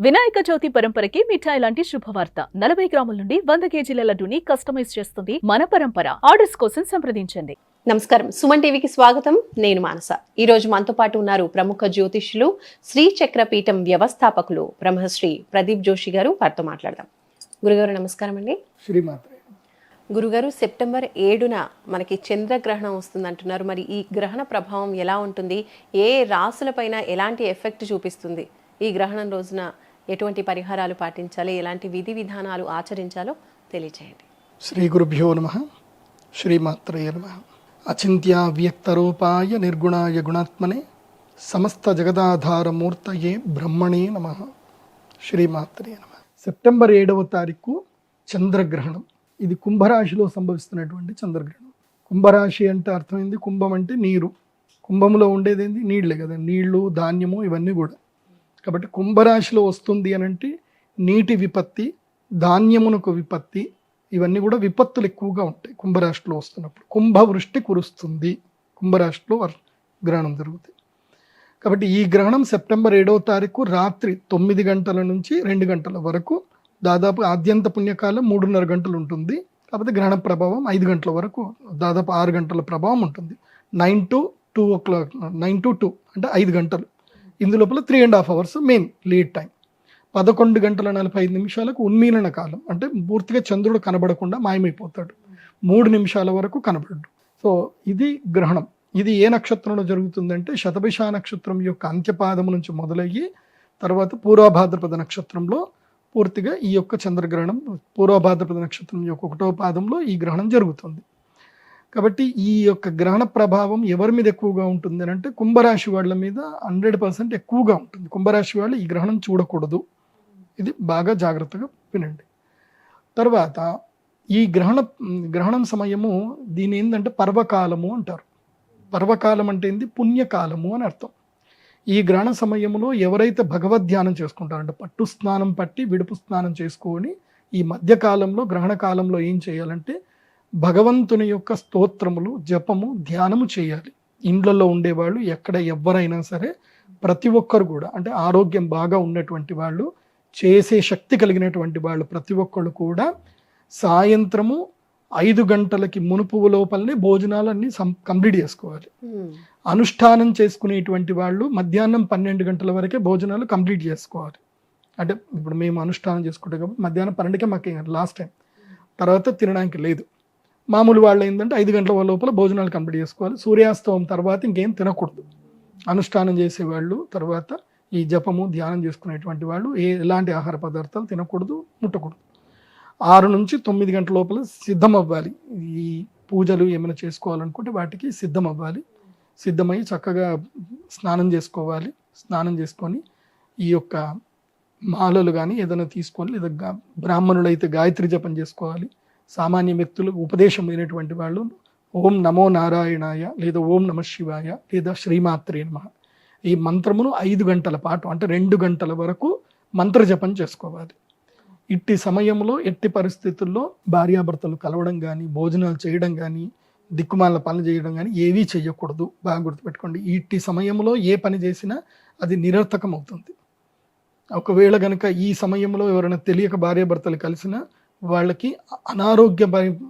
వినాయక చవితి పరంపరకి మిఠాయి లాంటి శుభవార్త. నలభై గ్రాముల నుండి వంద కేజీల లడ్డుని కస్టమైజ్ చేస్తుంది మన పరంపర. ఆర్డర్స్ కోసం సంప్రదించండి. నమస్కారం. సుమన్ టీవీకి స్వాగతం. నేను మానస. ఈ రోజు మనతో పాటు ఉన్నారు ప్రముఖ జ్యోతిష్యులు శ్రీ చక్రపీఠం వ్యవస్థాపకులు బ్రహ్మశ్రీ ప్రదీప్ జోషి గారు. వారితో మాట్లాడదాం. గురుగారు నమస్కారం అండి. శ్రీమాత్రే. గురుగారు సెప్టెంబర్ ఏడున మనకి చంద్రగ్రహణం వస్తుంది అంటున్నారు మరి ఈ గ్రహణ ప్రభావం ఎలా ఉంటుంది? ఏ రాసులపైన ఎలాంటి ఎఫెక్ట్ చూపిస్తుంది? ఈ గ్రహణం రోజున ఎటువంటి పరిహారాలు పాటించాలి? ఎలాంటి విధి విధానాలు ఆచరించాలో తెలియచేయండి. శ్రీ గురుభ్యో నమ. శ్రీమాత్రయ నమ. అచింత్య వ్యక్తరూపాయ నిర్గుణాయ గుణాత్మనే సమస్త జగదాధారమూర్తయే బ్రహ్మణే నమ. శ్రీమాత్రే నమ. సెప్టెంబర్ ఏడవ తారీఖు చంద్రగ్రహణం. ఇది కుంభరాశిలో సంభవిస్తున్నటువంటి చంద్రగ్రహణం. కుంభరాశి అంటే అర్థమైంది కుంభం అంటే నీరు. కుంభంలో ఉండేది ఏంది నీళ్ళే కదా. నీళ్ళు ధాన్యము ఇవన్నీ కూడా. కాబట్టి కుంభరాశిలో వస్తుంది అని అంటే నీటి విపత్తి ధాన్యమునకు విపత్తి ఇవన్నీ కూడా విపత్తులు ఎక్కువగా ఉంటాయి కుంభరాశిలో వస్తున్నప్పుడు. కుంభవృష్టి కురుస్తుంది. కుంభరాశిలో గ్రహణం జరుగుతుంది కాబట్టి ఈ గ్రహణం సెప్టెంబర్ ఏడవ తారీఖు రాత్రి తొమ్మిది గంటల నుంచి రెండు గంటల వరకు దాదాపు ఆద్యంత పుణ్యకాలం మూడున్నర గంటలు ఉంటుంది. కాకపోతే గ్రహణ ప్రభావం ఐదు గంటల వరకు దాదాపు ఆరు గంటల ప్రభావం ఉంటుంది. Nine to two o'clock nine to two అంటే ఐదు గంటలు. ఇందులోపల three and half hours main lead time పదకొండు గంటల నలభై ఐదు నిమిషాలకు ఉన్మీలన కాలం. అంటే పూర్తిగా చంద్రుడు కనబడకుండా మాయమైపోతాడు. మూడు నిమిషాల వరకు కనబడడు. సో ఇది గ్రహణం. ఇది ఏ నక్షత్రంలో జరుగుతుందంటే శతభిష నక్షత్రం యొక్క అంత్యపాదము నుంచి మొదలయ్యి తర్వాత పూర్వభాద్రపద నక్షత్రంలో పూర్తిగా ఈ యొక్క చంద్రగ్రహణం పూర్వభాద్రపద నక్షత్రం యొక్క ఒకటో పాదంలో ఈ గ్రహణం జరుగుతుంది. కాబట్టి ఈ యొక్క గ్రహణ ప్రభావం ఎవరి మీద ఎక్కువగా ఉంటుంది అని అంటే కుంభరాశి వాళ్ళ మీద హండ్రెడ్ పర్సెంట్ ఎక్కువగా ఉంటుంది. కుంభరాశి వాళ్ళు ఈ గ్రహణం చూడకూడదు. ఇది బాగా జాగ్రత్తగా వినండి. తర్వాత ఈ గ్రహణ గ్రహణం సమయము దీని ఏంటంటే పర్వకాలము అంటారు. పర్వకాలం అంటే ఏంది? పుణ్యకాలము అని అర్థం. ఈ గ్రహణ సమయంలో ఎవరైతే భగవద్ ధ్యానం చేసుకుంటారంటే పట్టు స్నానం పట్టి విడుపు స్నానం చేసుకొని ఈ మధ్యకాలంలో గ్రహణ కాలంలో ఏం చేయాలంటే భగవంతుని యొక్క స్తోత్రములు జపము ధ్యానము చేయాలి. ఇండ్లలో ఉండేవాళ్ళు ఎక్కడ ఎవరైనా సరే ప్రతి ఒక్కరు కూడా అంటే ఆరోగ్యం బాగా ఉన్నటువంటి వాళ్ళు చేసే శక్తి కలిగినటువంటి వాళ్ళు ప్రతి ఒక్కళ్ళు కూడా సాయంత్రము ఐదు గంటలకి మునుపు లోపలనే భోజనాలన్నీ సం కంప్లీట్ చేసుకోవాలి. అనుష్ఠానం చేసుకునేటువంటి వాళ్ళు మధ్యాహ్నం పన్నెండు గంటల వరకే భోజనాలు కంప్లీట్ చేసుకోవాలి. అంటే ఇప్పుడు మేము అనుష్ఠానం చేసుకుంటాం కాబట్టి మధ్యాహ్నం పన్నెండుకే మాకు లాస్ట్ టైం. తర్వాత తినడానికి లేదు. మామూలు వాళ్ళు ఏంటంటే ఐదు గంటల లోపల భోజనాలు కంప్లీట్ చేసుకోవాలి. సూర్యాస్తమం తర్వాత ఇంకేం తినకూడదు. అనుష్ఠానం చేసేవాళ్ళు తర్వాత ఈ జపము ధ్యానం చేసుకునేటువంటి వాళ్ళు ఏ ఎలాంటి ఆహార పదార్థాలు తినకూడదు ముట్టకూడదు. ఆరు నుంచి తొమ్మిది గంటల లోపల సిద్ధం అవ్వాలి ఈ పూజలు ఏమైనా చేసుకోవాలనుకుంటే వాటికి సిద్ధం అవ్వాలి సిద్ధమై చక్కగా స్నానం చేసుకోవాలి. స్నానం చేసుకొని ఈ యొక్క మాలలు కానీ ఏదైనా తీసుకోవాలి లేదా బ్రాహ్మణులైతే గాయత్రి జపం చేసుకోవాలి. సామాన్య వ్యక్తులు ఉపదేశం అయినటువంటి వాళ్ళు ఓం నమో నారాయణాయ లేదా ఓం నమ శివాయ లేదా శ్రీమాత్రే నమ. ఈ మంత్రమును ఐదు గంటల పాటు అంటే రెండు గంటల వరకు మంత్ర జపం చేసుకోవాలి. ఇట్టి సమయంలో ఎట్టి పరిస్థితుల్లో భార్యాభర్తలు కలవడం కానీ భోజనాలు చేయడం కానీ దిక్కుమాల పనులు చేయడం కానీ ఏవీ చేయకూడదు. బాగా గుర్తుపెట్టుకోండి. ఇట్టి సమయంలో ఏ పని చేసినా అది నిరర్థకం అవుతుంది ఒకవేళ కనుక ఈ సమయంలో ఎవరైనా తెలియక భార్యాభర్తలు కలిసినా వాళ్ళకి అనారోగ్య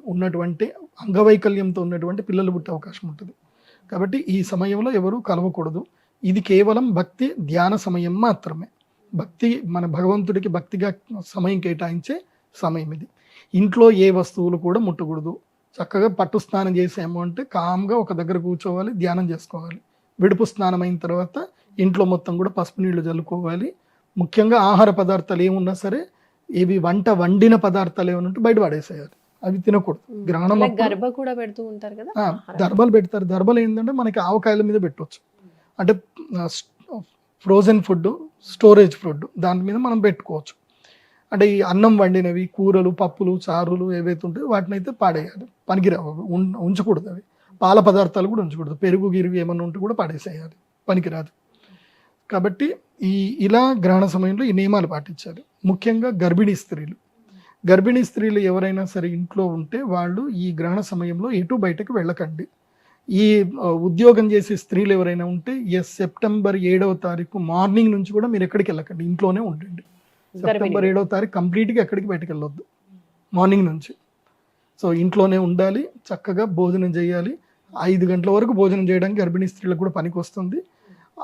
ఉన్నటువంటి అంగవైకల్యంతో ఉన్నటువంటి పిల్లలు పుట్టే అవకాశం ఉంటుంది. కాబట్టి ఈ సమయంలో ఎవరు కలవకూడదు. ఇది కేవలం భక్తి ధ్యాన సమయం మాత్రమే. భక్తి మన భగవంతుడికి భక్తిగా సమయం కేటాయించే సమయం ఇది. ఇంట్లో ఏ వస్తువులు కూడా ముట్టకూడదు. చక్కగా పట్టు స్నానం చేసాము అంటే కామ్గా ఒక దగ్గర కూర్చోవాలి ధ్యానం చేసుకోవాలి. విడుపు స్నానం అయిన తర్వాత ఇంట్లో మొత్తం కూడా పసుపు నీళ్ళు చల్లుకోవాలి ముఖ్యంగా ఆహార పదార్థాలు ఏమున్నా సరే ఇవి వంట వండిన పదార్థాలు ఏమైనా ఉంటే బయట పడేసేయాలి. అవి తినకూడదు. గ్రహణం గర్భ కూడా పెడుతూ ఉంటారు కదా? దర్బలు పెడతారు. దర్బలు ఏంటంటే మనకి ఆవకాయల మీద పెట్టవచ్చు అంటే ఫ్రోజన్ ఫుడ్ స్టోరేజ్ ఫుడ్ దాని మీద మనం పెట్టుకోవచ్చు. అంటే ఈ అన్నం వండినవి కూరలు పప్పులు చారులు ఏవైతే ఉంటాయో వాటిని అయితే పాడేయాలి. పనికిరావు. ఉంచకూడదు అవి. పాల పదార్థాలు కూడా ఉంచకూడదు. పెరుగు గిరుగు ఏమన్నా ఉంటే కూడా పాడేసేయాలి. పనికిరాదు. కాబట్టి ఈ ఇలా గ్రహణ సమయంలో ఈ నియమాలు పాటించాలి. ముఖ్యంగా గర్భిణీ స్త్రీలు. గర్భిణీ స్త్రీలు ఎవరైనా సరే ఇంట్లో ఉంటే వాళ్ళు ఈ గ్రహణ సమయంలో ఎటు బయటకు వెళ్ళకండి. ఈ ఉద్యోగం చేసే స్త్రీలు ఎవరైనా ఉంటే ఎస్ సెప్టెంబర్ ఏడవ తారీఖు మార్నింగ్ నుంచి కూడా మీరు ఎక్కడికి వెళ్ళకండి. ఇంట్లోనే ఉండండి. సెప్టెంబర్ ఏడో తారీఖు కంప్లీట్గా ఎక్కడికి బయటకు వెళ్ళొద్దు. మార్నింగ్ నుంచి. సో ఇంట్లోనే ఉండాలి. చక్కగా భోజనం చేయాలి. ఐదు గంటల వరకు భోజనం చేయడానికి గర్భిణీ స్త్రీలకు కూడా పనికి వస్తుంది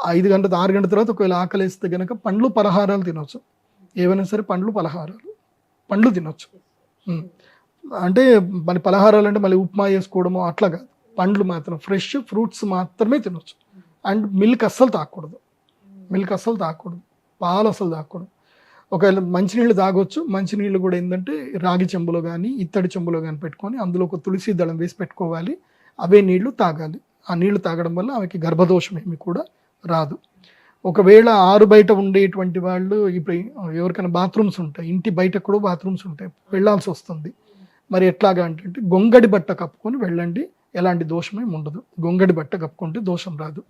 ఐదు గంటల ఆరు గంటల తర్వాత ఒకవేళ ఆకలి వేస్తే కనుక పండ్లు పలహారాలు తినొచ్చు. ఏవైనా సరే పండ్లు పలహారాలు పండ్లు తినొచ్చు. అంటే మన పలహారాలు అంటే మళ్ళీ ఉప్మా వేసుకోవడము అట్లా కాదు. పండ్లు మాత్రం ఫ్రెష్ ఫ్రూట్స్ మాత్రమే తినొచ్చు. అండ్ మిల్క్ అస్సలు తాగకూడదు మిల్క్ అస్సలు తాగకూడదు పాలు అస్సలు తాగకూడదు ఒకవేళ మంచినీళ్ళు తాగొచ్చు. మంచినీళ్ళు కూడా ఏంటంటే రాగి చెంబులో కానీ ఇత్తడి చెంబులో కానీ పెట్టుకొని అందులో ఒక తులసి దళం వేసి పెట్టుకోవాలి. అవే నీళ్ళు తాగాలి. ఆ నీళ్ళు తాగడం వల్ల ఆమెకి గర్భదోషం ఏమి కూడా రాదు. ఒకవేళ ఆరు బయట ఉండేటువంటి వాళ్ళు ఇప్పుడు ఎవరికైనా బాత్రూమ్స్ ఉంటాయి ఇంటి బయట కూడా బాత్రూమ్స్ ఉంటాయి వెళ్ళాల్సి వస్తుంది. మరి ఎట్లాగా అంటే గొంగడి బట్ట కప్పుకొని వెళ్ళండి ఎలాంటి దోషమేం ఉండదు. గొంగడి బట్ట కప్పుకుంటే దోషం రాదు.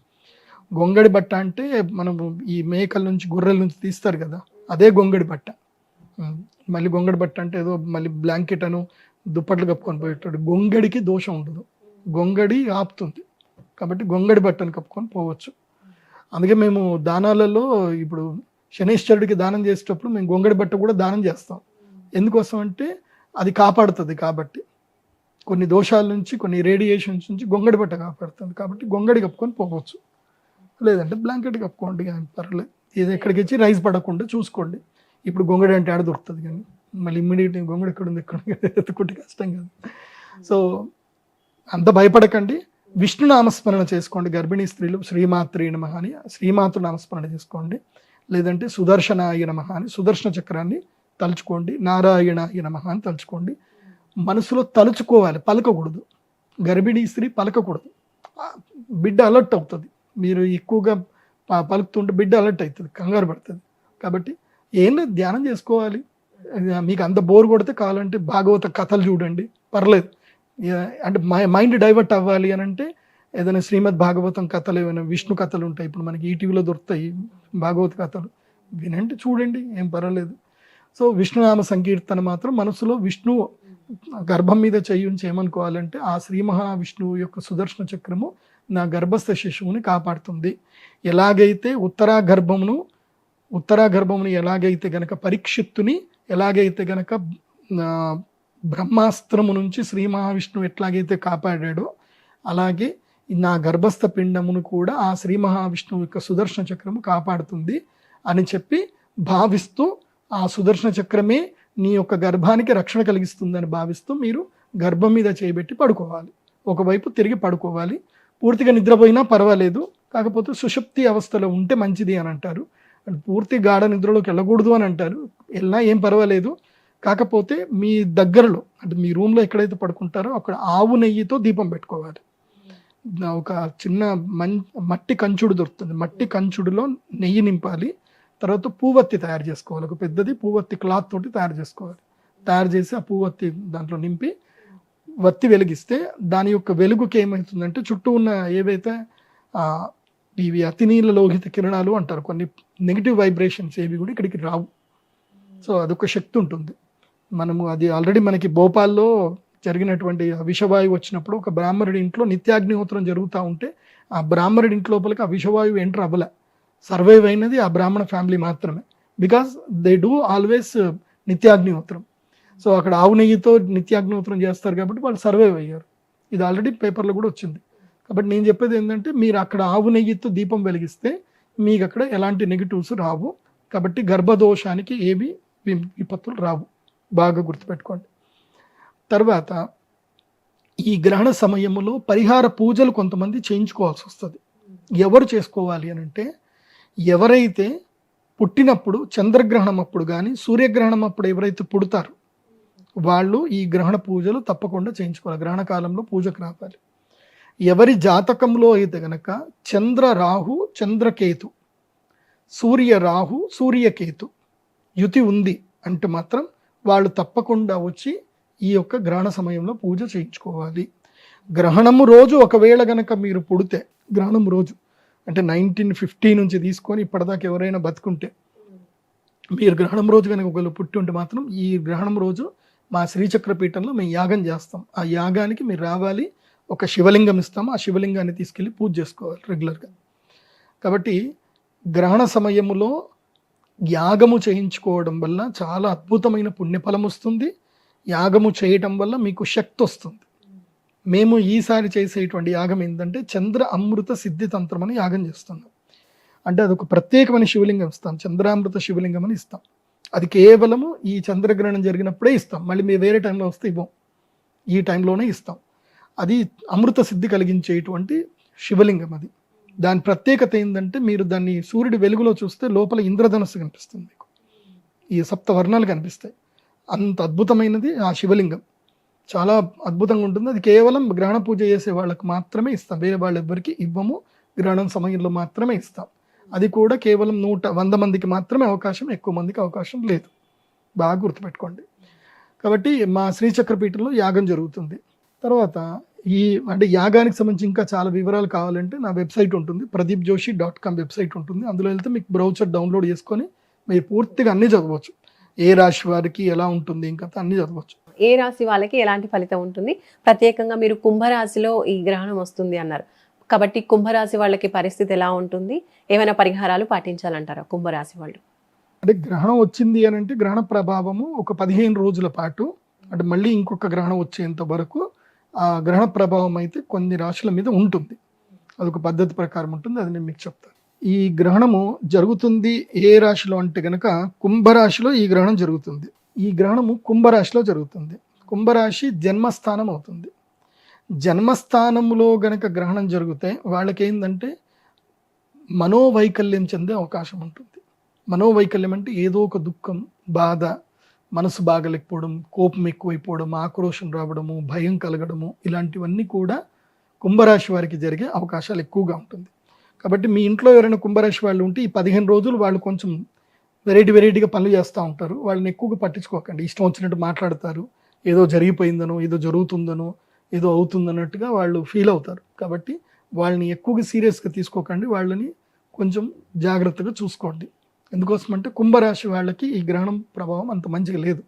గొంగడి బట్ట అంటే మనం ఈ మేకల నుంచి గొర్రెల నుంచి తీస్తారు కదా అదే గొంగడి బట్ట. మళ్ళీ గొంగడి బట్ట అంటే ఏదో మళ్ళీ బ్లాంకెట్ అను దుప్పట్లు కప్పుకొని పోయేటాడు గొంగడికి దోషం ఉండదు. గొంగడి ఆపుతుంది. కాబట్టి గొంగడి బట్టను కప్పుకొని పోవచ్చు. అందుకే మేము దానాలలో ఇప్పుడు శనీశ్వరుడికి దానం చేసేటప్పుడు మేము గొంగడి బట్ట కూడా దానం చేస్తాం. ఎందుకోసం అంటే అది కాపాడుతుంది కాబట్టి. కొన్ని దోషాల నుంచి కొన్ని రేడియేషన్స్ నుంచి గొంగడి బట్ట కాపాడుతుంది కాబట్టి గొంగడి కప్పుకొని పోవచ్చు. లేదంటే బ్లాంకెట్ కప్పుకోండి కానీ పర్లేదు ఇది ఎక్కడికి వచ్చి రైస్ పడకుండా చూసుకోండి. ఇప్పుడు గొంగడి అంటే ఆడ దొరుకుతుంది కానీ మళ్ళీ ఇమ్మీడియట్ గొంగడి ఎక్కడ ఉంది ఎక్కడ ఎత్తుకుంటే కష్టం కాదు. సో అంత భయపడకండి. విష్ణు నామస్మరణ చేసుకోండి. గర్భిణీ స్త్రీలు శ్రీమాత్రి నమ అని శ్రీమాతృ నామస్మరణ చేసుకోండి. లేదంటే సుదర్శనాయ నమ అని సుదర్శన చక్రాన్ని తలుచుకోండి. నారాయణాయ నమ అని తలుచుకోండి. మనసులో తలుచుకోవాలి పలకకూడదు. గర్భిణీ స్త్రీ పలకకూడదు. బిడ్డ అలర్ట్ అవుతుంది. మీరు ఎక్కువగా ప- పలుకుతుంటే బిడ్డ అలర్ట్ అవుతుంది కంగారు పడుతుంది. కాబట్టి ఏం లేదు ధ్యానం చేసుకోవాలి. మీకు అంత బోర్ కొడితే కావాలంటే భాగవత కథలు చూడండి. పర్లేదు. అంటే మైండ్ డైవర్ట్ అవ్వాలి అని అంటే ఏదైనా శ్రీమద్ భాగవతం కథలు ఏమైనా విష్ణు కథలు ఉంటాయి. ఇప్పుడు మనకి ఈటీవీలో దొరుకుతాయి భాగవత కథలు. వినండి చూడండి ఏం పర్వాలేదు. సో విష్ణునామ సంకీర్తన మాత్రం మనసులో విష్ణు గర్భం మీద చెయ్యి ఉంచి ఏమనుకోవాలంటే ఆ శ్రీ మహావిష్ణువు యొక్క సుదర్శన చక్రము నా గర్భస్థ శిశువుని కాపాడుతుంది. ఎలాగైతే ఉత్తరా గర్భమును ఉత్తరా గర్భమును ఎలాగైతే గనక పరీక్షిత్తుని ఎలాగైతే గనక బ్రహ్మాస్త్రము నుంచి శ్రీ మహావిష్ణువు ఎట్లాగైతే కాపాడాడో అలాగే నా గర్భస్థ పిండమును కూడా ఆ శ్రీ మహావిష్ణువు యొక్క సుదర్శన చక్రము కాపాడుతుంది అని చెప్పి భావిస్తూ ఆ సుదర్శన చక్రమే నీ యొక్క గర్భానికి రక్షణ కలిగిస్తుందని భావిస్తూ మీరు గర్భం మీద చేయబెట్టి పడుకోవాలి. ఒకవైపు తిరిగి పడుకోవాలి. పూర్తిగా నిద్రపోయినా పర్వాలేదు. కాకపోతే సుషుప్తి అవస్థలో ఉంటే మంచిది అని అంటారు. అండ్ పూర్తి గాఢ నిద్రలోకి వెళ్ళకూడదు అని అంటారు. వెళ్ళినా ఏం పర్వాలేదు. కాకపోతే మీ దగ్గరలో అంటే మీ రూమ్లో ఎక్కడైతే పడుకుంటారో అక్కడ ఆవు నెయ్యితో దీపం పెట్టుకోవాలి. ఒక చిన్న మన్ మట్టి కంచుడు దొరుకుతుంది. మట్టి కంచుడులో నెయ్యి నింపాలి. తర్వాత పూవత్తి తయారు చేసుకోవాలి. ఒక పెద్దది పూవత్తి క్లాత్ తోటి తయారు చేసుకోవాలి. తయారు చేసి ఆ పూవత్తి దాంట్లో నింపి వత్తి వెలిగిస్తే దాని యొక్క వెలుగుకి ఏమవుతుందంటే చుట్టూ ఉన్న ఏవైతే ఇవి అతినీల లోహిత కిరణాలు అంటారు కొన్ని నెగిటివ్ వైబ్రేషన్స్ ఏవి కూడా ఇక్కడికి రావు. సో అదొక శక్తి ఉంటుంది. మనము అది ఆల్రెడీ మనకి భోపాల్లో జరిగినటువంటి విషవాయువు వచ్చినప్పుడు ఒక బ్రాహ్మణుడి ఇంట్లో నిత్యాగ్నిహోత్రం జరుగుతూ ఉంటే ఆ బ్రాహ్మణుడి ఇంటి లోపలికి ఆ విషవాయువు ఎంటర్ అవ్వలే. సర్వైవ్ అయినది ఆ బ్రాహ్మణ ఫ్యామిలీ మాత్రమే. బికాస్ దే డూ ఆల్వేస్ నిత్యాగ్నిహోత్రం. సో అక్కడ ఆవు నెయ్యితో నిత్యాగ్నిహోత్రం చేస్తారు కాబట్టి వాళ్ళు సర్వైవ్ అయ్యారు. ఇది ఆల్రెడీ పేపర్లో కూడా వచ్చింది. కాబట్టి నేను చెప్పేది ఏంటంటే మీరు అక్కడ ఆవు నెయ్యితో దీపం వెలిగిస్తే మీకు అక్కడ ఎలాంటి నెగిటివ్స్ రావు. కాబట్టి గర్భదోషానికి ఏవి విపత్తులు రావు. బాగా గుర్తుపెట్టుకోండి. తర్వాత ఈ గ్రహణ సమయంలో పరిహార పూజలు కొంతమంది చేయించుకోవాల్సి వస్తుంది. ఎవరు చేసుకోవాలి అని అంటే ఎవరైతే పుట్టినప్పుడు చంద్రగ్రహణం అప్పుడు కానీ సూర్యగ్రహణం అప్పుడు ఎవరైతే పుడతారో వాళ్ళు ఈ గ్రహణ పూజలు తప్పకుండా చేయించుకోవాలి. గ్రహణ కాలంలో పూజకు రావాలి. ఎవరి జాతకంలో అయితే గనక చంద్ర రాహు చంద్రకేతు సూర్య రాహు సూర్యకేతు యుతి ఉంది అంటే మాత్రం వాళ్ళు తప్పకుండా వచ్చి ఈ యొక్క గ్రహణ సమయంలో పూజ చేయించుకోవాలి. గ్రహణము రోజు ఒకవేళ గనక మీరు పుడితే గ్రహణం రోజు అంటే నైన్టీన్ ఫిఫ్టీ నుంచి తీసుకొని ఇప్పటిదాకా ఎవరైనా బతుకుంటే మీరు గ్రహణం రోజు కనుక ఒకళ్ళు పుట్టి ఉంటే మాత్రం ఈ గ్రహణం రోజు మా శ్రీచక్ర పీఠంలో మేము యాగం చేస్తాం. ఆ యాగానికి మీరు రావాలి ఒక శివలింగం ఇస్తాము ఆ శివలింగాన్ని తీసుకెళ్ళి పూజ చేసుకోవాలి రెగ్యులర్గా కాబట్టి గ్రహణ సమయములో యాగము చేయించుకోవడం వల్ల చాలా అద్భుతమైన పుణ్యఫలం వస్తుంది. యాగము చేయటం వల్ల మీకు శక్తి వస్తుంది. మేము ఈసారి చేసేటువంటి యాగం ఏంటంటే చంద్ర అమృత సిద్ధి తంత్రం అని యాగం చేస్తున్నాం. అంటే అదొక ప్రత్యేకమైన శివలింగం ఇస్తాం. చంద్రామృత శివలింగం అని ఇస్తాం. అది కేవలము ఈ చంద్రగ్రహణం జరిగినప్పుడే ఇస్తాం. మళ్ళీ మీ వేరే టైంలో వస్తే ఇవ్వం. ఈ టైంలోనే ఇస్తాం. అది అమృత సిద్ధి కలిగించేటువంటి శివలింగం అది. దాని ప్రత్యేకత ఏంటంటే మీరు దాన్ని సూర్యుడి వెలుగులో చూస్తే లోపల ఇంద్రధనస్సు కనిపిస్తుంది మీకు. ఈ సప్త వర్ణాలు కనిపిస్తాయి. అంత అద్భుతమైనది ఆ శివలింగం. చాలా అద్భుతంగా ఉంటుంది. అది కేవలం గ్రహణ పూజ చేసే వాళ్ళకి మాత్రమే ఇస్తాం. వేరే వాళ్ళు ఎవ్వరికి ఇవ్వము. గ్రహణం సమయంలో మాత్రమే ఇస్తాం. అది కూడా కేవలం నూట వంద మందికి మాత్రమే అవకాశం ఎక్కువ మందికి అవకాశం లేదు. బాగా గుర్తుపెట్టుకోండి. కాబట్టి మా శ్రీచక్రపీఠంలో యాగం జరుగుతుంది. తర్వాత ఈ అంటే యాగానికి సంబంధించి ఇంకా చాలా వివరాలు కావాలంటే నా వెబ్సైట్ ఉంటుంది. Pradeep Joshi dot com website ఉంటుంది. అందులో వెళ్తే మీకు బ్రౌచర్ డౌన్లోడ్ చేసుకొని మీరు పూర్తిగా అన్నీ చదవచ్చు. ఏ రాశి వారికి ఎలా ఉంటుంది ఇంకా అన్నీ చదవచ్చు. ఏ రాశి వాళ్ళకి ఎలాంటి ఫలితం ఉంటుంది? ప్రత్యేకంగా మీరు కుంభరాశిలో ఈ గ్రహణం వస్తుంది అన్నారు. కాబట్టి కుంభరాశి వాళ్ళకి పరిస్థితి ఎలా ఉంటుంది? ఏమైనా పరిహారాలు పాటించాలంటారా కుంభరాశి వాళ్ళు? అంటే గ్రహణం వచ్చింది అని అంటే గ్రహణ ప్రభావము ఒక పదిహేను రోజుల పాటు అంటే మళ్ళీ ఇంకొక గ్రహణం వచ్చేంత వరకు ఆ గ్రహణ ప్రభావం అయితే కొన్ని రాశుల మీద ఉంటుంది. అదొక పద్ధతి ప్రకారం ఉంటుంది. అది నేను మీకు చెప్తాను. ఈ గ్రహణము జరుగుతుంది ఏ రాశిలో అంటే గనక కుంభరాశిలో ఈ గ్రహణం జరుగుతుంది. ఈ గ్రహణము కుంభరాశిలో జరుగుతుంది. కుంభరాశి జన్మస్థానం అవుతుంది. జన్మస్థానంలో గనక గ్రహణం జరిగితే వాళ్ళకేందంటే మనోవైకల్యం చెందే అవకాశం ఉంటుంది. మనోవైకల్యం అంటే ఏదో ఒక దుఃఖం బాధ మనసు బాగలేకపోవడం కోపం ఎక్కువైపోవడం ఆక్రోషం రావడము భయం కలగడము ఇలాంటివన్నీ కూడా కుంభరాశి వారికి జరిగే అవకాశాలు ఎక్కువగా ఉంటుంది. కాబట్టి మీ ఇంట్లో ఎవరైనా కుంభరాశి వాళ్ళు ఉంటే ఈ పదిహేను రోజులు వాళ్ళు కొంచెం వెరైటీ వెరైటీగా పనులు చేస్తూ ఉంటారు. వాళ్ళని ఎక్కువగా పట్టించుకోకండి. ఇష్టం వచ్చినట్టు మాట్లాడతారు. ఏదో జరిగిపోయిందనో ఏదో జరుగుతుందనో ఏదో అవుతుందన్నట్టుగా వాళ్ళు ఫీల్ అవుతారు. కాబట్టి వాళ్ళని ఎక్కువగా సీరియస్గా తీసుకోకండి. వాళ్ళని కొంచెం జాగ్రత్తగా చూసుకోండి. ఎందుకోసం అంటే కుంభరాశి వాళ్ళకి ఈ గ్రహణం ప్రభావం అంత మంచిగా లేదు.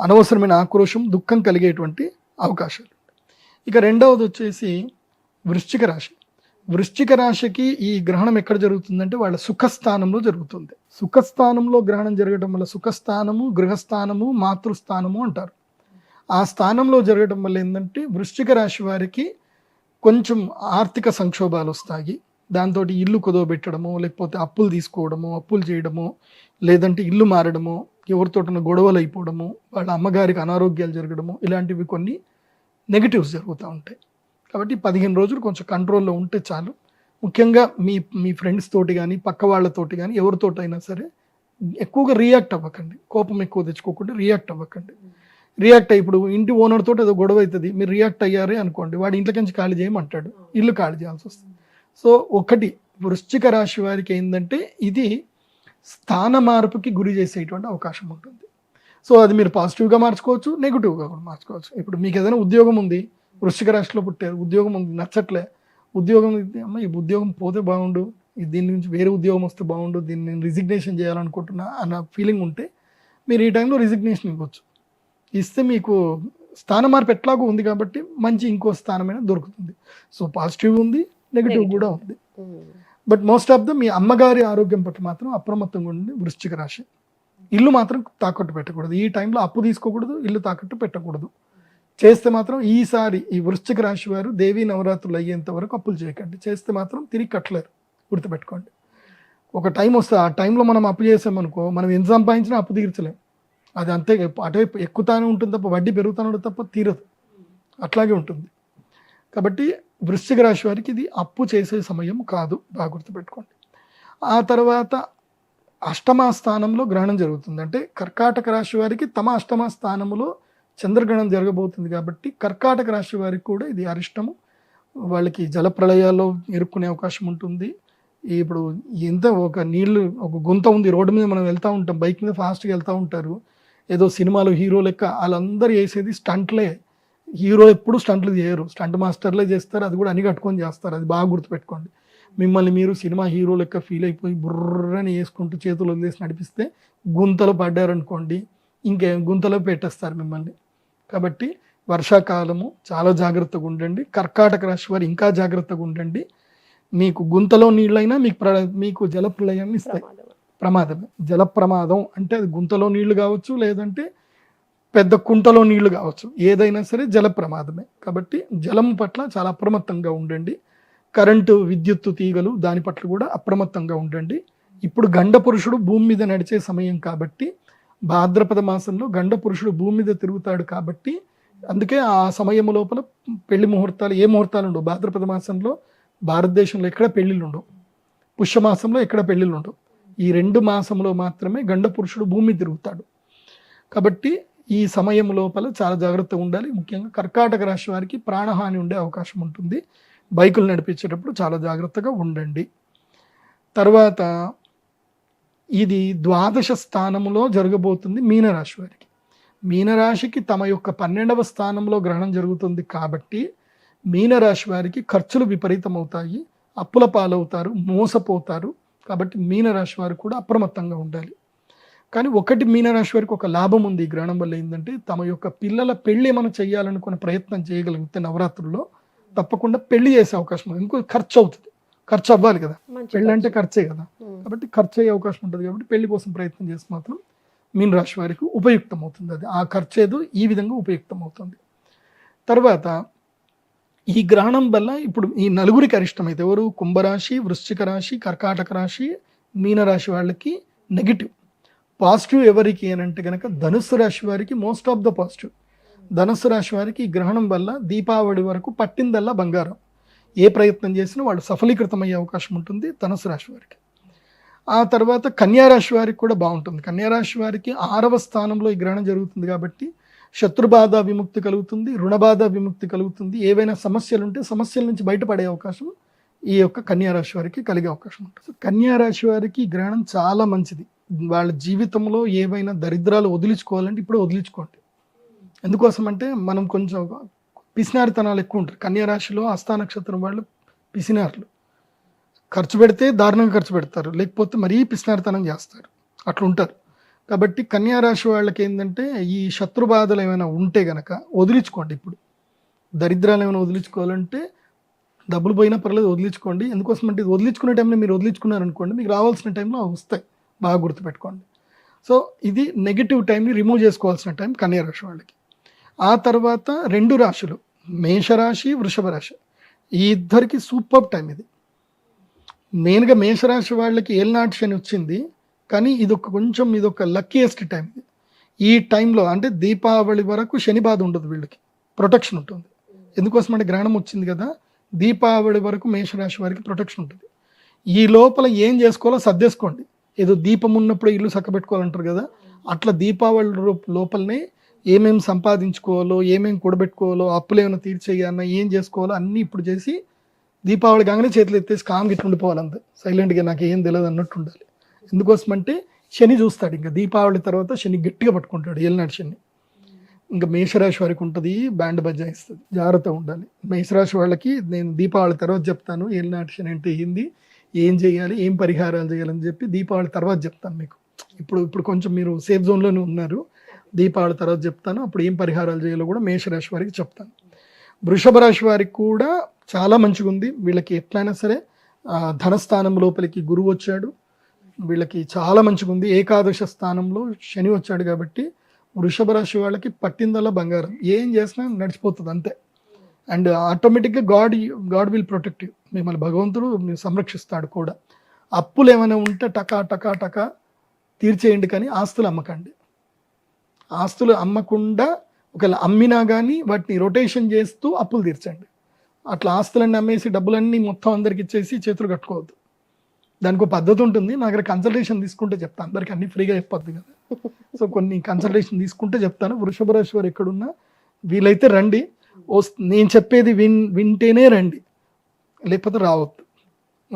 అనవసరమైన ఆక్రోషం దుఃఖం కలిగేటువంటి అవకాశాలు. ఇక రెండవది వచ్చేసి వృశ్చిక రాశి. వృశ్చిక రాశికి ఈ గ్రహణం ఎక్కడ జరుగుతుందంటే వాళ్ళ సుఖస్థానంలో జరుగుతుంది. సుఖస్థానంలో గ్రహణం జరగడం వల్ల సుఖస్థానము గృహస్థానము మాతృస్థానము అంటారు. ఆ స్థానంలో జరగడం వల్ల ఏంటంటే వృశ్చిక రాశి వారికి కొంచెం ఆర్థిక సంక్షోభాలు వస్తాయి. దాంతో ఇల్లు కుదవబెట్టడము లేకపోతే అప్పులు తీసుకోవడము అప్పులు చేయడము లేదంటే ఇల్లు మారడము ఎవరితోటన గొడవలు అయిపోవడము వాళ్ళ అమ్మగారికి అనారోగ్యాలు జరగడము ఇలాంటివి కొన్ని నెగిటివ్స్ జరుగుతూ ఉంటాయి. కాబట్టి పదిహేను రోజులు కొంచెం కంట్రోల్లో ఉంటే చాలు. ముఖ్యంగా మీ మీ ఫ్రెండ్స్ తోటి కానీ పక్క వాళ్ళతోటి కానీ ఎవరితోటైనా సరే ఎక్కువగా రియాక్ట్ అవ్వకండి. కోపం ఎక్కువ తెచ్చుకోకుండా రియాక్ట్ అవ్వకండి. రియాక్ట్ అయ్యి ఇప్పుడు ఇంటి ఓనర్ తోటి ఏదో గొడవ అవుతుంది మీరు రియాక్ట్ అయ్యారే అనుకోండి వాడు ఇంట్లోకి నుంచి ఖాళీ చేయమంటాడు. ఇల్లు ఖాళీ చేయాల్సి వస్తుంది సో ఒకటి వృశ్చిక రాశి వారికి ఏంటంటే ఇది స్థాన మార్పుకి గురి చేసేటువంటి అవకాశం ఉంటుంది. సో అది మీరు పాజిటివ్గా మార్చుకోవచ్చు నెగిటివ్గా కూడా మార్చుకోవచ్చు. ఇప్పుడు మీకు ఏదైనా ఉద్యోగం ఉంది వృశ్చిక రాశిలో పుట్టారు ఉద్యోగం ఉంది నచ్చట్లే. ఉద్యోగం అమ్మ ఈ ఉద్యోగం పోతే బాగుండు దీని నుంచి వేరే ఉద్యోగం వస్తే బాగుండు దీన్ని నేను రిజిగ్నేషన్ చేయాలనుకుంటున్నా అన్న ఫీలింగ్ ఉంటే మీరు ఈ టైంలో రిజిగ్నేషన్ ఇవ్వచ్చు. ఇస్తే మీకు స్థాన మార్పు ఎట్లాగో ఉంది కాబట్టి మంచి ఇంకో స్థానమైన దొరుకుతుంది. సో పాజిటివ్ ఉంది నెగిటివ్ కూడా ఉంది బట్ మోస్ట్ ఆఫ్ ద మీ అమ్మగారి ఆరోగ్యం పట్ల మాత్రం అప్రమత్తంగా ఉండి వృశ్చిక రాశి ఇల్లు మాత్రం తాకట్టు పెట్టకూడదు ఈ టైంలో అప్పు తీసుకోకూడదు ఇల్లు తాకట్టు పెట్టకూడదు చేస్తే మాత్రం ఈసారి ఈ వృశ్చిక రాశి వారు దేవీ నవరాత్రులు అయ్యేంత వరకు అప్పులు చేయకండి చేస్తే మాత్రం తిరిగి కట్టలేరు గుర్తుపెట్టుకోండి ఒక టైం వస్తే ఆ టైంలో మనం అప్పు చేసామనుకో మనం ఎంత సంపాదించినా అప్పు తీర్చలేం. అది అంతే అటువైపు ఎక్కుతానే ఉంటుంది తప్ప వడ్డీ పెరుగుతానే ఉంటుంది తప్ప తీరదు. అట్లాగే ఉంటుంది. కాబట్టి వృశ్చిక రాశి వారికి ఇది అప్పు చేసే సమయం కాదు. బాగా గుర్తుపెట్టుకోండి. ఆ తర్వాత అష్టమ స్థానంలో గ్రహణం జరుగుతుంది. అంటే కర్కాటక రాశి వారికి తమ అష్టమ స్థానంలో చంద్రగ్రహణం జరగబోతుంది కాబట్టి కర్కాటక రాశి వారికి కూడా ఇది అరిష్టము. వాళ్ళకి జల ప్రళయాల్లో ఇరుక్కునే అవకాశం ఉంటుంది. ఇప్పుడు ఎంత ఒక నీళ్ళు ఒక గుంత ఉంది రోడ్డు మీద మనం వెళ్తూ ఉంటాం బైక్ మీద ఫాస్ట్గా వెళ్తూ ఉంటారు. ఏదో సినిమాలు హీరో లెక్క వాళ్ళందరూ వేసేది స్టంట్లే. హీరో ఎప్పుడు స్టంట్లు చేయరు. స్టంట్ మాస్టర్లే చేస్తారు అది కూడా అని కట్టుకొని చేస్తారు. అది బాగా గుర్తుపెట్టుకోండి. మిమ్మల్ని మీరు సినిమా హీరో లెక్క ఫీల్ అయిపోయి బుర్రని వేసుకుంటూ చేతులు వదిలేసి నడిపిస్తే గుంతలో పడ్డారనుకోండి ఇంకే గుంతలో పెట్టేస్తారు మిమ్మల్ని. కాబట్టి వర్షాకాలము చాలా జాగ్రత్తగా ఉండండి. కర్కాటక రాశి వారు ఇంకా జాగ్రత్తగా ఉండండి. మీకు గుంతలో నీళ్ళైనా మీకు ప్ర మీకు జల ప్రళయాన్ని ఇస్తాయి ప్రమాదమే. జల ప్రమాదం అంటే అది గుంతలో నీళ్ళు కావచ్చు లేదంటే పెద్ద కుంటలో నీళ్ళు కావచ్చు. ఏదైనా సరే జల ప్రమాదమే. కాబట్టి జలం పట్ల చాలా అప్రమత్తంగా ఉండండి. కరెంటు విద్యుత్తు తీగలు దాని పట్ల కూడా అప్రమత్తంగా ఉండండి. ఇప్పుడు గండ పురుషుడు భూమి మీద నడిచే సమయం కాబట్టి భాద్రపద మాసంలో గండ పురుషుడు భూమి మీద తిరుగుతాడు కాబట్టి అందుకే ఆ సమయం లోపల పెళ్ళి ముహూర్తాలు ఏ ముహూర్తాలు ఉండవు. భాద్రపద మాసంలో భారతదేశంలో ఎక్కడ పెళ్ళిళ్ళు ఉండవు. పుష్యమాసంలో ఎక్కడ పెళ్ళిళ్ళు ఉండవు. ఈ రెండు మాసంలో మాత్రమే గండ పురుషుడు భూమి తిరుగుతాడు. కాబట్టి ఈ సమయం లోపల చాలా జాగ్రత్తగా ఉండాలి. ముఖ్యంగా కర్కాటక రాశి వారికి ప్రాణహాని ఉండే అవకాశం ఉంటుంది. బైకులు నడిపించేటప్పుడు చాలా జాగ్రత్తగా ఉండండి. తర్వాత ఇది ద్వాదశ స్థానంలో జరగబోతుంది మీనరాశి వారికి. మీనరాశికి తమ యొక్క పన్నెండవ స్థానంలో గ్రహణం జరుగుతుంది కాబట్టి మీనరాశి వారికి ఖర్చులు విపరీతమవుతాయి. అప్పుల పాలవుతారు మోసపోతారు. కాబట్టి మీనరాశి వారు కూడా అప్రమత్తంగా ఉండాలి. కానీ ఒకటి మీనరాశి వారికి ఒక లాభం ఉంది ఈ గ్రహణం వల్ల ఏంటంటే తమ యొక్క పిల్లల పెళ్ళి మనం చేయాలనుకునే ప్రయత్నం చేయగలిగితే నవరాత్రుల్లో తప్పకుండా పెళ్ళి చేసే అవకాశం ఉంది. ఇంకో ఖర్చు అవుతుంది. ఖర్చు అవ్వాలి కదా. పెళ్ళి అంటే ఖర్చే కదా. కాబట్టి ఖర్చు అయ్యే అవకాశం ఉంటుంది కాబట్టి పెళ్ళి కోసం ప్రయత్నం చేసి మాత్రం మీన రాశి వారికి ఉపయుక్తం అవుతుంది అది. ఆ ఖర్చు ఏదో ఈ విధంగా ఉపయుక్తం అవుతుంది. తర్వాత ఈ గ్రహణం వల్ల ఇప్పుడు ఈ నలుగురికి అరిష్టమైతే ఎవరు? కుంభరాశి వృశ్చిక రాశి కర్కాటక రాశి మీనరాశి వాళ్ళకి నెగిటివ్. పాజిటివ్ ఎవరికి అని అంటే కనుక ధనుస్సు రాశి వారికి మోస్ట్ ఆఫ్ ద పాజిటివ్. ధనుసు రాశి వారికి ఈ గ్రహణం వల్ల దీపావళి వరకు పట్టిందల్లా బంగారం. ఏ ప్రయత్నం చేసినా వాళ్ళు సఫలీకృతం అయ్యే అవకాశం ఉంటుంది ధనుసు రాశి వారికి. ఆ తర్వాత కన్యారాశి వారికి కూడా బాగుంటుంది. కన్యారాశి వారికి ఆరవ స్థానంలో ఈ గ్రహణం జరుగుతుంది కాబట్టి శత్రుబాధ విముక్తి కలుగుతుంది రుణబాధ విముక్తి కలుగుతుంది. ఏవైనా సమస్యలు ఉంటే సమస్యల నుంచి బయటపడే అవకాశం ఈ యొక్క కన్యారాశి వారికి కలిగే అవకాశం ఉంటుంది. కన్యారాశి వారికి ఈ గ్రహణం చాలా మంచిది. వాళ్ళ జీవితంలో ఏవైనా దరిద్రాలు వదిలించుకోవాలంటే ఇప్పుడు వదిలించుకోండి. ఎందుకోసం అంటే మనం కొంచెం పిసినారితనాలు ఎక్కువ ఉంటారు. కన్యారాశిలో హస్తా నక్షత్రం వాళ్ళు పిసినారులు. ఖర్చు పెడితే దారుణంగా ఖర్చు పెడతారు. లేకపోతే మరీ పిసినారితనం చేస్తారు. అట్లుంటారు కాబట్టి కన్యారాశి వాళ్ళకి ఏంటంటే ఈ శత్రు బాధలు ఏమైనా ఉంటే గనక వదిలించుకోండి ఇప్పుడు. దరిద్రాలు ఏమైనా వదిలించుకోవాలంటే డబ్బులు పోయినా పర్లేదు వదిలించుకోండి. ఎందుకోసం అంటే వదిలించుకునే టైంలో మీరు వదిలించుకున్నారనుకోండి మీకు రావాల్సిన టైంలో వస్తాయి. బాగా గుర్తుపెట్టుకోండి. సో ఇది నెగిటివ్ టైంని రిమూవ్ చేసుకోవాల్సిన టైం కన్యా రాశి వాళ్ళకి. ఆ తర్వాత రెండు రాశులు మేషరాశి వృషభ రాశి. ఈ ఇద్దరికి సూపర్ టైం ఇది. మెయిన్గా మేషరాశి వాళ్ళకి ఏలినాటి శని వచ్చింది కానీ ఇది ఒక కొంచెం ఇది ఒక లక్కీయెస్ట్ టైం ఇది. ఈ టైంలో అంటే దీపావళి వరకు శని బాధ ఉండదు వీళ్ళకి. ప్రొటెక్షన్ ఉంటుంది. ఎందుకోసం అంటే గ్రహణం వచ్చింది కదా దీపావళి వరకు మేషరాశి వారికి ప్రొటెక్షన్ ఉంటుంది. ఈ లోపల ఏం చేసుకోవాలో సర్దేసుకోండి. ఏదో దీపం ఉన్నప్పుడు ఇల్లు చక్కబెట్టుకోవాలంటారు కదా అట్లా దీపావళి లోపలనే ఏమేం సంపాదించుకోవాలో ఏమేం కూడబెట్టుకోవాలో అప్పులు ఏమైనా తీర్చేయాలన్నా ఏం చేసుకోవాలో అన్నీ ఇప్పుడు చేసి దీపావళి కాగానే చేతులు ఎత్తేసి కామ్గా ఇట్లా సైలెంట్గా నాకు ఏం తెలియదు అన్నట్టు ఉండాలి. ఎందుకోసమంటే శని చూస్తాడు ఇంకా దీపావళి తర్వాత శని గట్టిగా పట్టుకుంటాడు ఏలినాడు శని. ఇంకా మేషరాశి వారికి ఉంటుంది బ్యాండ్ బజాయిస్తుంది జాగ్రత్త ఉండాలి. మేషరాశి వాళ్ళకి నేను దీపావళి తర్వాత చెప్తాను ఏలినాటి శని అంటే ఏంది? ఏం చేయాలి ఏం పరిహారాలు చేయాలని చెప్పి దీపావళి తర్వాత చెప్తాను మీకు. ఇప్పుడు ఇప్పుడు కొంచెం మీరు సేఫ్ జోన్లోనే ఉన్నారు. దీపావళి తర్వాత చెప్తాను. అప్పుడు ఏం పరిహారాలు చేయాలో కూడా మేషరాశి వారికి చెప్తాను. వృషభ రాశి వారికి కూడా చాలా మంచిగా ఉంది. వీళ్ళకి ఎట్లయినా సరే ధనస్థానం లోపలికి గురువు వచ్చాడు. వీళ్ళకి చాలా మంచిగా ఉంది. ఏకాదశ స్థానంలో శని వచ్చాడు కాబట్టి వృషభ రాశి వాళ్ళకి పట్టిందల్లా బంగారం. ఏం చేసినా నడిచిపోతుంది అంతే. అండ్ ఆటోమేటిక్గా god god will protect you. మిమ్మల్ని భగవంతుడు మీరు సంరక్షిస్తాడు కూడా. అప్పులు ఏమైనా ఉంటే టకా టకా టకా తీర్చేయండి కానీ ఆస్తులు అమ్మకండి. ఆస్తులు అమ్మకుండా ఒకవేళ అమ్మినా కానీ వాటిని రొటేషన్ చేస్తూ అప్పులు తీర్చండి. అట్లా ఆస్తులన్నీ అమ్మేసి డబ్బులన్నీ మొత్తం అందరికి ఇచ్చేసి చేతులు కట్టుకోవద్దు. దానికి ఒక పద్ధతి ఉంటుంది. నా దగ్గర కన్సల్టేషన్ తీసుకుంటే చెప్తాను. అందరికి అన్ని ఫ్రీగా చెప్పొద్దు కదా. సో కొన్ని కన్సల్టేషన్ తీసుకుంటే చెప్తాను. వృషభ రాశి వారు ఎక్కడున్నా వీలైతే రండి. నేను చెప్పేది విన్ వింటేనే రండి. లేకపోతే రావద్దు.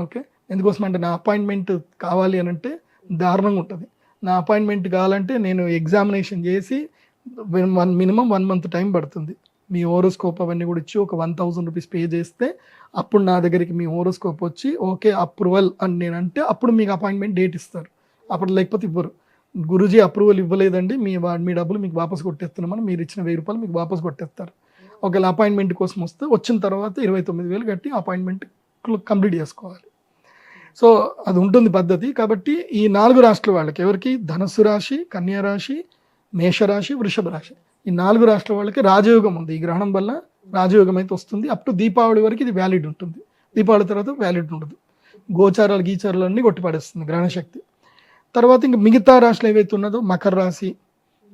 ఓకే? ఎందుకోసం అంటే నా అపాయింట్మెంట్ కావాలి అని అంటే దారుణంగా ఉంటుంది. నా అపాయింట్మెంట్ కావాలంటే నేను ఎగ్జామినేషన్ చేసి one minimum one month time పడుతుంది. మీ ఓరోస్కోప్ అవన్నీ కూడా ఇచ్చి ఒక వన్ థౌసండ్ రూపీస్ పే చేస్తే అప్పుడు నా దగ్గరికి మీ ఓరోస్కోప్ వచ్చి ఓకే అప్రూవల్ అని నేను అంటే అప్పుడు మీకు అపాయింట్మెంట్ డేట్ ఇస్తారు. అప్పుడు లేకపోతే ఇవ్వరు. గురుజీ అప్రూవల్ ఇవ్వలేదండి. మీ మీ డబ్బులు మీకు వాపస్ కొట్టేస్తున్నామని మీరు ఇచ్చిన వెయ్యి రూపాయలు మీకు వాపస్ కొట్టేస్తారు. ఒకవేళ అపాయింట్మెంట్ కోసం వస్తే వచ్చిన తర్వాత ఇరవై తొమ్మిది వేలు కట్టి అపాయింట్మెంట్ కంప్లీట్ చేసుకోవాలి. సో అది ఉంటుంది పద్ధతి. కాబట్టి ఈ నాలుగు రాష్ట్రాల వాళ్ళకి ఎవరికి? ధనస్సు రాశి కన్యా రాశి మేషరాశి వృషభ రాశి. ఈ నాలుగు రాష్ట్రాల వాళ్ళకి రాజయోగం ఉంది. ఈ గ్రహణం వల్ల రాజయోగం అయితే వస్తుంది. అప్ టు దీపావళి వరకు ఇది వ్యాలిడ్ ఉంటుంది. దీపావళి తర్వాత వ్యాలిడ్ ఉండదు. గోచారాలు గీచారాలు అన్నీ కొట్టిపడేస్తుంది గ్రహణ శక్తి తర్వాత ఇంకా మిగతా రాశులు ఏవైతే ఉన్నదో మకర రాశి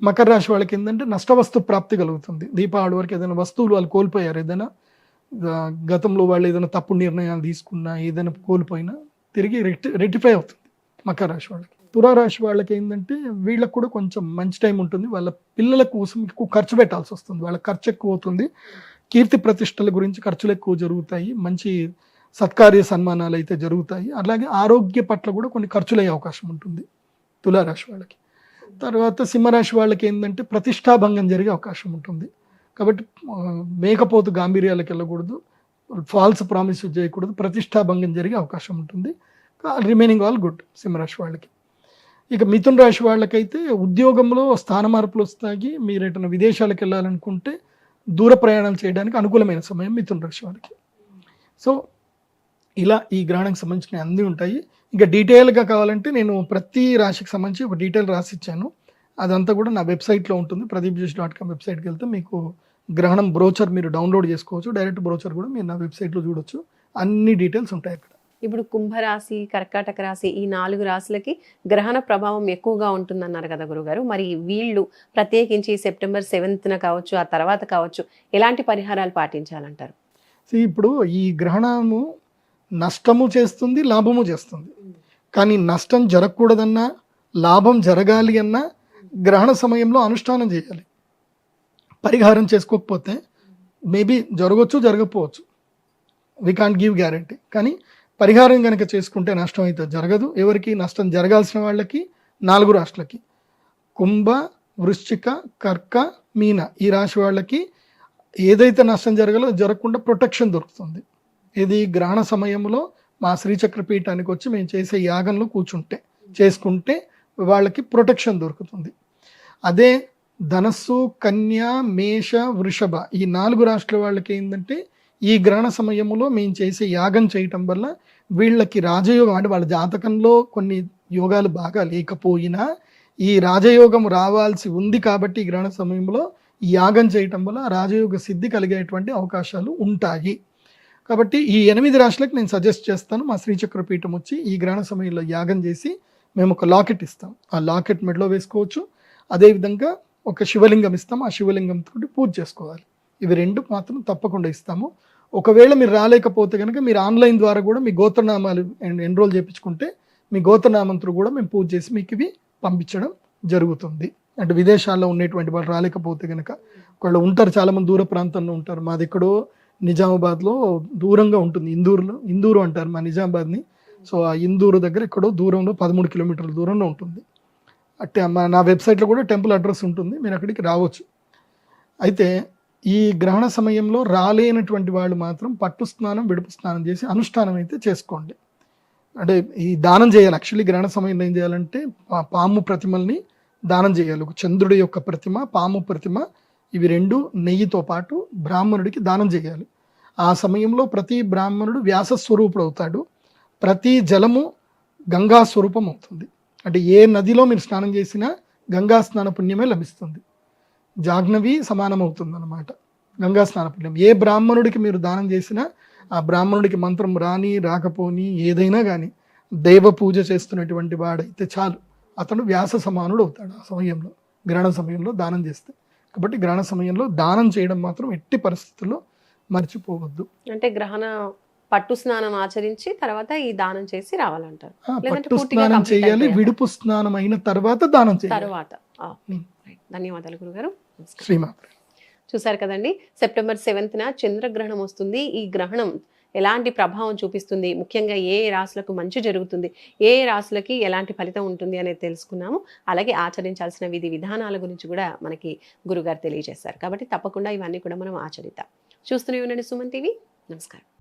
మకర రాశి వాళ్ళకి ఏంటంటే నష్టవస్తు ప్రాప్తి కలుగుతుంది. దీపావళి వరకు ఏదైనా వస్తువులు వాళ్ళు కోల్పోయారు. ఏదైనా గతంలో వాళ్ళు ఏదైనా తప్పు నిర్ణయాలు తీసుకున్నా ఏదైనా కోల్పోయినా తిరిగి రెట్టి రెట్టిఫై అవుతుంది మకర రాశి వాళ్ళకి. తులారాశి వాళ్ళకి ఏంటంటే వీళ్ళకి కూడా కొంచెం మంచి టైం ఉంటుంది. వాళ్ళ పిల్లల కోసం ఎక్కువ ఖర్చు పెట్టాల్సి వస్తుంది. వాళ్ళ ఖర్చు ఎక్కువ అవుతుంది. కీర్తి ప్రతిష్టల గురించి ఖర్చులు ఎక్కువ జరుగుతాయి. మంచి సత్కార్య సన్మానాలు అయితే జరుగుతాయి. అలాగే ఆరోగ్య పట్ల కూడా కొన్ని ఖర్చులయ్యే అవకాశం ఉంటుంది తులారాశి వాళ్ళకి. తర్వాత సింహరాశి వాళ్ళకి ఏంటంటే ప్రతిష్టాభంగం జరిగే అవకాశం ఉంటుంది. కాబట్టి మేకపోతు గాంభీర్యాలకు వెళ్ళకూడదు. ఫాల్స్ ప్రామిస్ చేయకూడదు. ప్రతిష్టాభంగం జరిగే అవకాశం ఉంటుంది. రిమైనింగ్ ఆల్ గుడ్ సింహరాశి వాళ్ళకి. ఇక మిథున రాశి వాళ్ళకైతే ఉద్యోగంలో స్థాన మార్పులు వస్తాయి. మీరు ఎటైనా విదేశాలకు వెళ్ళాలనుకుంటే దూర ప్రయాణాలు చేయడానికి అనుకూలమైన సమయం మిథున రాశి వాళ్ళకి. సో ఇలా ఈ గ్రహణానికి సంబంధించిన అన్నీ ఉంటాయి. ఇంకా డీటెయిల్గా కావాలంటే నేను ప్రతి రాశికి సంబంధించి ఒక డీటెయిల్ రాసి ఇచ్చాను అదంతా కూడా నా వెబ్సైట్లో ఉంటుంది. ప్రదీప్ జోషి డాట్ కామ్ వెబ్సైట్కి వెళ్తే మీకు గ్రహణం బ్రోచర్ మీరు డౌన్లోడ్ చేసుకోవచ్చు. డైరెక్ట్ బ్రోచర్ కూడా మీరు నా వెబ్సైట్లో చూడొచ్చు. అన్ని డీటెయిల్స్ ఉంటాయి అక్కడ. ఇప్పుడు కుంభరాశి కర్కాటక రాశి ఈ నాలుగు రాశులకి గ్రహణ ప్రభావం ఎక్కువగా ఉంటుందన్నారు కదా గురుగారు. మరి వీళ్ళు ప్రత్యేకించి సెప్టెంబర్ సెవెంత్న కావచ్చు ఆ తర్వాత కావచ్చు ఎలాంటి పరిహారాలు పాటించాలంటారు? ఇప్పుడు ఈ గ్రహణము నష్టము చేస్తుంది లాభము చేస్తుంది. కానీ నష్టం జరగకూడదన్నా లాభం జరగాలి అన్నా గ్రహణ సమయంలో అనుష్ఠానం చేయాలి. పరిహారం చేసుకోకపోతే మేబీ జరగవచ్చు జరగకపోవచ్చు. వి కాంట్ గివ్ గ్యారంటీ కానీ పరిహారం కనుక చేసుకుంటే నష్టం అయితే జరగదు. ఎవరికి? నష్టం జరగాల్సిన వాళ్ళకి నాలుగు రాష్ట్రాలకి. కుంభ వృశ్చిక కర్క మీన ఈ రాశి వాళ్ళకి ఏదైతే నష్టం జరగాలో జరగకుండా ప్రొటెక్షన్ దొరుకుతుంది. ఇది గ్రహణ సమయంలో మా శ్రీచక్ర పీఠానికి వచ్చి మేము చేసే యాగంలో కూర్చుంటే చేసుకుంటే వాళ్ళకి ప్రొటెక్షన్ దొరుకుతుంది. అదే ధనస్సు కన్య మేష వృషభ ఈ నాలుగు రాష్ట్రాల వాళ్ళకి ఏంటంటే ఈ గ్రహణ సమయంలో మేము చేసే యాగం చేయటం వల్ల వీళ్ళకి రాజయోగం అంటే వాళ్ళ జాతకంలో కొన్ని యోగాలు బాగా లేకపోయినా ఈ రాజయోగం రావాల్సి ఉంది కాబట్టి ఈ గ్రహణ సమయంలో యాగం చేయటం వల్ల రాజయోగ సిద్ధి కలిగేటువంటి అవకాశాలు ఉంటాయి. కాబట్టి ఈ ఎనిమిది రాశులకు నేను సజెస్ట్ చేస్తాను. మా శ్రీచక్ర పీఠం వచ్చి ఈ గ్రహణ సమయంలో యాగం చేసి మేము ఒక లాకెట్ ఇస్తాం. ఆ లాకెట్ మెడలో వేసుకోవచ్చు. అదేవిధంగా ఒక శివలింగం ఇస్తాం. ఆ శివలింగం తోటి పూజ చేసుకోవాలి. ఇవి రెండు మాత్రం తప్పకుండా ఇస్తాము. ఒకవేళ మీరు రాలేకపోతే కనుక మీరు ఆన్లైన్ ద్వారా కూడా మీ గోత్రనామాలు ఎన్రోల్ చేయించుకుంటే మీ గోత్రనామంతో కూడా మేము పూజ చేసి మీకు ఇవి పంపించడం జరుగుతుంది. అంటే విదేశాల్లో ఉండేటువంటి వాళ్ళు రాలేకపోతే కనుక ఒకళ్ళు ఉంటారు చాలామంది దూర ప్రాంతంలో ఉంటారు. మాది ఎక్కడో నిజామాబాద్లో దూరంగా ఉంటుంది. ఇందూరులో ఇందూరు అంటారు మా నిజామాబాద్ని. సో ఆ ఇందూరు దగ్గర ఎక్కడో దూరంలో పదమూడు కిలోమీటర్ల దూరంలో ఉంటుంది. అంటే మా నా వెబ్సైట్లో కూడా టెంపుల్ అడ్రస్ ఉంటుంది. మీరు అక్కడికి రావచ్చు. అయితే ఈ గ్రహణ సమయంలో రాలేనటువంటి వాళ్ళు మాత్రం పట్టు స్నానం విడుపు స్నానం చేసి అనుష్ఠానం అయితే చేసుకోండి. అంటే ఈ దానం చేయాలి. యాక్చువల్లీ గ్రహణ సమయంలో ఏం చేయాలంటే పాము ప్రతిమల్ని దానం చేయాలి. ఒక చంద్రుడి యొక్క ప్రతిమ పాము ప్రతిమ ఇవి రెండు నెయ్యితో పాటు బ్రాహ్మణుడికి దానం చేయాలి. ఆ సమయంలో ప్రతి బ్రాహ్మణుడు వ్యాస స్వరూపుడు అవుతాడు. ప్రతి జలము గంగా స్వరూపం అవుతుంది. అంటే ఏ నదిలో మీరు స్నానం చేసినా గంగా స్నాన పుణ్యమే లభిస్తుంది. జాగ్నవి సమానమవుతుంది అనమాట గంగా స్నాన పుణ్యం. ఏ బ్రాహ్మణుడికి మీరు దానం చేసినా ఆ బ్రాహ్మణుడికి మంత్రం రాని రాకపోని ఏదైనా కానీ దైవ పూజ చేస్తున్నటువంటి వాడైతే చాలు. అతను వ్యాస సమానుడు అవుతాడు ఆ సమయంలో గ్రహణ సమయంలో దానం చేస్తే. కాబట్టి గ్రహణ సమయంలో దానం చేయడం మాత్రం ఎట్టి పరిస్థితుల్లో మర్చిపోవద్దు. అంటే గ్రహణ పట్టు స్నానం ఆచరించి తర్వాత ఈ దానం చేసి రావాలంటారు. పట్టు స్నానం చేయాలి? విడుపు స్నానం అయిన తర్వాత దానం చేయాలి. తర్వాత. ధన్యవాదాలు గురుగారు. నమస్కారం. శ్రీమాత చూసారు కదండి సెప్టెంబర్ సెవెంత్న చంద్రగ్రహణం వస్తుంది. ఈ గ్రహణం ఎలాంటి ప్రభావం చూపిస్తుంది? ముఖ్యంగా ఏ రాశులకు మంచి జరుగుతుంది? ఏ ఏ రాశులకి ఎలాంటి ఫలితం ఉంటుంది అనేది తెలుసుకున్నాము. అలాగే ఆచరించాల్సిన విధి విధానాల గురించి కూడా మనకి గురుగారు తెలియజేశారు. కాబట్టి తప్పకుండా ఇవన్నీ కూడా మనం ఆచరిద్దాం. చూస్తూనే ఉండండి సుమన్ టీవీ. నమస్కారం.